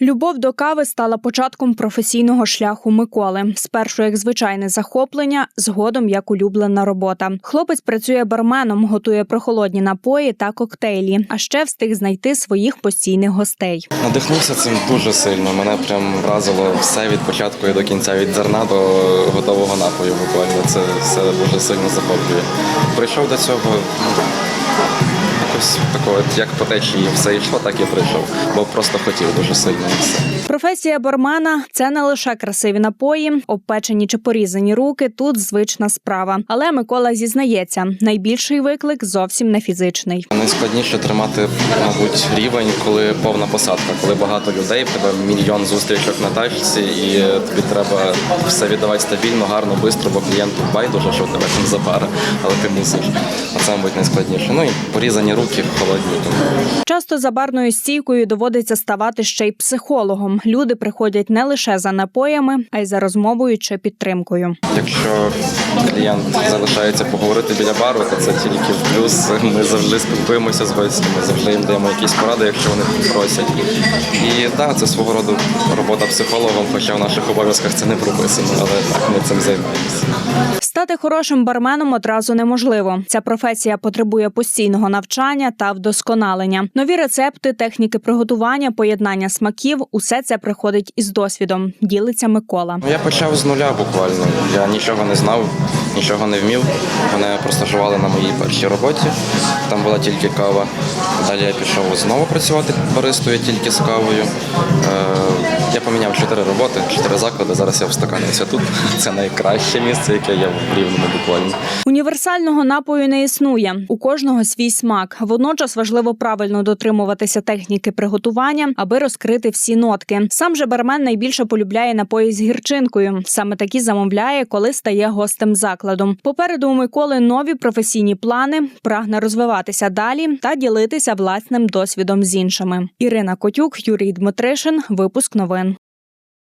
Любов до кави стала початком професійного шляху Миколи. Спершу як звичайне захоплення, згодом як улюблена робота. Хлопець працює барменом, готує прохолодні напої та коктейлі, а ще встиг знайти своїх постійних гостей. Надихнувся цим дуже сильно. Мене прям вразило все від початку і до кінця, від зерна до готового напою. Буквально це все дуже сильно захоплює. Прийшов до цього ну, якось такого, от як по течії все йшло, так і прийшов. Бо просто хотів дуже сильно все. Професія бармена це не лише красиві напої, обпечені чи порізані руки. Тут звична справа. Але Микола зізнається, найбільший виклик зовсім не фізичний. Найскладніше тримати, мабуть, рівень, коли повна посадка, коли багато людей, в тебе мільйон зустрічок на тачці, і тобі треба все віддавати стабільно, гарно, швидко, бо клієнту байдуже, що тебе там за пара, але ти мусиш. А це, мабуть, найскладніше. Ну і порізані руки холодні. Тому Часто за барною стійкою доводиться ставати ще й психологом. Люди приходять не лише за напоями, а й за розмовою чи підтримкою. Якщо клієнт залишається поговорити біля бару, то це тільки в плюс. Ми завжди спілкуємося з гостями, завжди їм даємо якісь поради, якщо вони просять. І так, це свого роду робота психологом, хоча в наших обов'язках це не прописано, але так ми цим займаємося. Стати хорошим барменом одразу неможливо. Ця професія потребує постійного навчання та вдосконалення. Нові рецепти, техніки приготування, поєднання смаків усе це приходить із досвідом. Ділиться Микола. Ну, я почав з нуля буквально. Я нічого не знав, нічого не вмів. Мене простажували на моїй першій роботі. Там була тільки кава. Далі я пішов знову працювати баристою тільки з кавою. Я поміняв чотири роботи, чотири заклади. Зараз я в стаканці тут. Це найкраще місце, яке є в рівному буквально. Універсального напою не існує. У кожного свій смак. Водночас важливо правильно дотримуватися техніки приготування, аби розкрити всі нотки. Сам же бармен найбільше полюбляє напої з гірчинкою. Саме такі замовляє, коли стає гостем закладу. Попереду у Миколи нові професійні плани, прагне розвиватися далі та ділитися власним досвідом з іншими. Ірина Котюк, Юрій Дмитришин. Випуск новин.